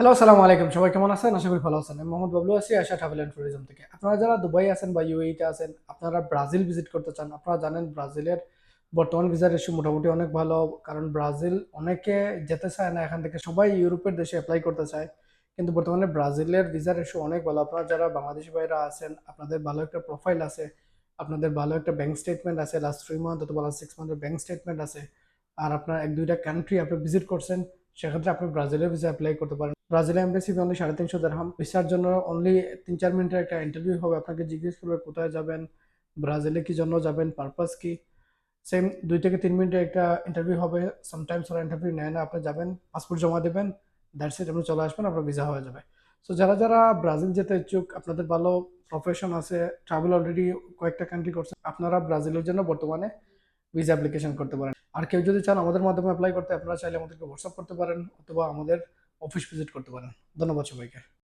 Hello আসসালামু আলাইকুম। সবাই কেমন আছেন? আশা করি ভালো আছেন। আমি মোহাম্মদ বাবলু আছি আশা ট্রাভেল অ্যান্ড ট্যুরিজম থেকে। আপনারা যারা দুবাই আছেন বা ইউএইতে আছেন, আপনারা ব্রাজিল ভিজিট করতে চান, আপনারা জানেন ব্রাজিলের বর্তমান ভিসার রেশিও মোটামুটি অনেক ভালো, কারণ ব্রাজিল অনেকে যেতে চায় না, এখান থেকে সবাই ইউরোপের দেশে অ্যাপ্লাই করতে চায়। কিন্তু বর্তমানে ব্রাজিলের ভিসার রেশিও অনেক ভালো। আপনারা যারা বাংলাদেশি ভাইরা আছেন, আপনাদের ভালো একটা প্রোফাইল আছে, আপনাদের ভালো একটা ব্যাংক স্টেটমেন্ট আছে লাস্ট থ্রি মান্থ অথবা লাস্ট সিক্স মান্থের ব্যাংক স্টেটমেন্ট আছে, আর আপনার এক দুইটা কান্ট্রি আপনি ভিজিট করছেন, সেক্ষেত্রে আপনি ব্রাজিলের ভিসা অ্যাপ্লাই করতে পারেন। ব্রাজিলে এমবেসি অনলি সাড়ে তিনশো দেড়হাম ভিসার জন্য অনলি তিন চার মিনিটের একটা ইন্টারভিউ হবে। আপনাকে জিজ্ঞেস করবে, কোথায় যাবেন? ব্রাজিলে কি জন্য যাবেন? পারপাস কি? সেম দুই থেকে তিন মিনিটের একটা ইন্টারভিউ হবে। সামটাইমস ওরা ইন্টারভিউ নেয় না, আপনি যাবেন পাসপোর্ট জমা দেবেন দ্যাটস ইট আপনি চলে আসবেন, আপনার ভিসা হয়ে যাবে। সো যারা যারা ব্রাজিল যেতে ইচ্ছুক, আপনাদের ভালো প্রফেশন আছে ট্রাভেল অলরেডি কয়েকটা কান্ট্রি করছে, আপনারা ব্রাজিলের জন্য বর্তমানে ভিসা অ্যাপ্লিকেশন করতে পারেন। আর কেউ যদি চান আমাদের মাধ্যমে অ্যাপ্লাই করতে, আপনারা চাইলে আমাদেরকে হোয়াটসঅ্যাপ করতে পারেন, অথবা আমাদের অফিস ভিজিট করতে পারেন। ধন্যবাদ সবাইকে।